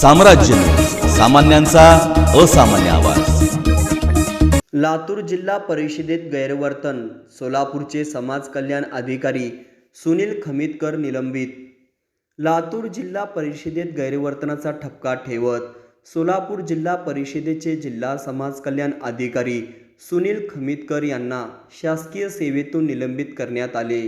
साम्राज्य. सामान्यांचा असामान्य आवाज. लातूर जिल्हा परिषदेत गैरवर्तन. सोलापूरचे समाज कल्याण अधिकारी सुनील खमितकर निलंबित. लातूर जिल्हा परिषदेत गैरवर्तनाचा ठपका ठेवत सोलापूर जिल्हा परिषदेचे जिल्हा समाज कल्याण अधिकारी सुनील खमितकर यांना शासकीय सेवेतून निलंबित करण्यात आले.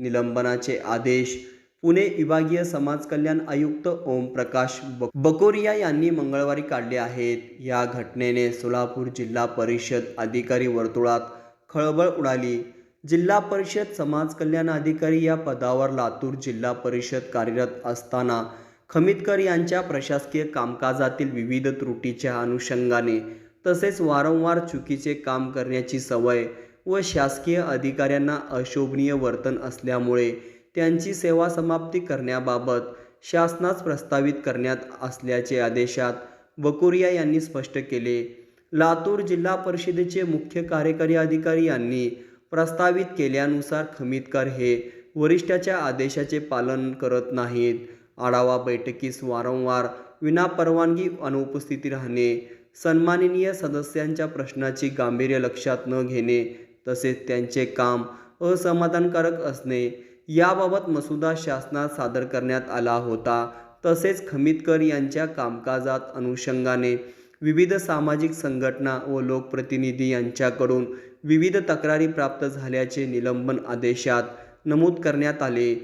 निलंबनाचे आदेश पुणे विभागीय समाज कल्याण आयुक्त ओमप्रकाश ब- बकोरिया यांनी मंगळवारी काढले आहेत. या घटनेने सोलापूर जिल्हा परिषद अधिकारी वर्तुळात खळबळ उडाली. जिल्हा परिषद समाज कल्याण अधिकारी या पदावर लातूर जिल्हा परिषद कार्यरत असताना खमितकर यांच्या प्रशासकीय कामकाजातील विविध त्रुटीच्या अनुषंगाने तसेच वारंवार चुकीचे काम करण्याची सवय व शासकीय अधिकाऱ्यांना अशोभनीय वर्तन असल्यामुळे त्यांची सेवा समाप्ती करण्याबाबत शासनास प्रस्तावित करण्यात असल्याचे आदेशात बकुरिया यांनी स्पष्ट केले. लातूर जिल्हा परिषदेचे मुख्य कार्यकारी अधिकारी यांनी प्रस्तावित केल्यानुसार खमीतकर हे वरिष्ठाच्या आदेशाचे पालन करत नाहीत. आढावा बैठकीस वारंवार विनापरवानगी अनुपस्थिती राहणे सन्माननीय सदस्यांच्या प्रश्नाची गांभीर्य लक्षात न घेणे तसेच त्यांचे काम असमाधानकारक असणे याबाबत मसुदा शासनात सादर करण्यात आला होता. तसेच खमितकर यांच्या कामकाजात अनुषंगाने विविध सामाजिक संघटना व लोकप्रतिनिधी यांच्याकडून विविध तक्रारी प्राप्त झाल्याचे निलंबन आदेशात नमूद करण्यात आले.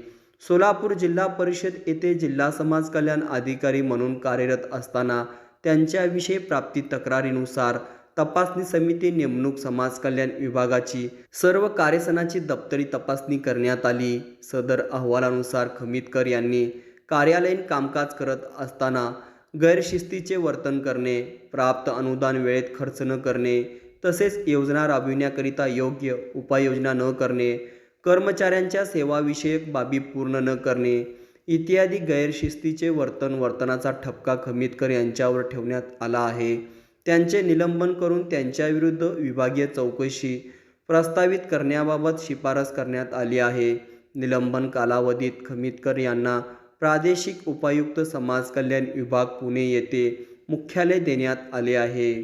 सोलापूर जिल्हा परिषद येथे जिल्हा समाज कल्याण अधिकारी म्हणून कार्यरत असताना त्यांच्याविषयी प्राप्ती तक्रारीनुसार तपासणी समिती नेमणूक समाज कल्याण विभागाची सर्व कार्यसनाची दप्तरी तपासणी करण्यात आली. सदर अहवालानुसार खमितकर यांनी कार्यालयीन कामकाज करत असताना गैरशिस्तीचे वर्तन करणे प्राप्त अनुदान वेळेत खर्च न करणे तसेच योजना राबविण्याकरिता योग्य उपाययोजना न करणे कर्मचाऱ्यांच्या सेवाविषयक बाबी पूर्ण न करणे इत्यादी गैरशिस्तीचे वर्तन वर्तनाचा ठपका खमितकर यांच्यावर ठेवण्यात आला आहे. त्यांचे निलंबन करून त्यांच्याविरुद्ध विभागीय चौकशी प्रस्तावित करण्याबाबत शिफारस करण्यात आली आहे. निलंबन कालावधीत खमितकर यांना प्रादेशिक उपायुक्त समाज कल्याण विभाग पुणे येथे मुख्यालय देण्यात आले आहे.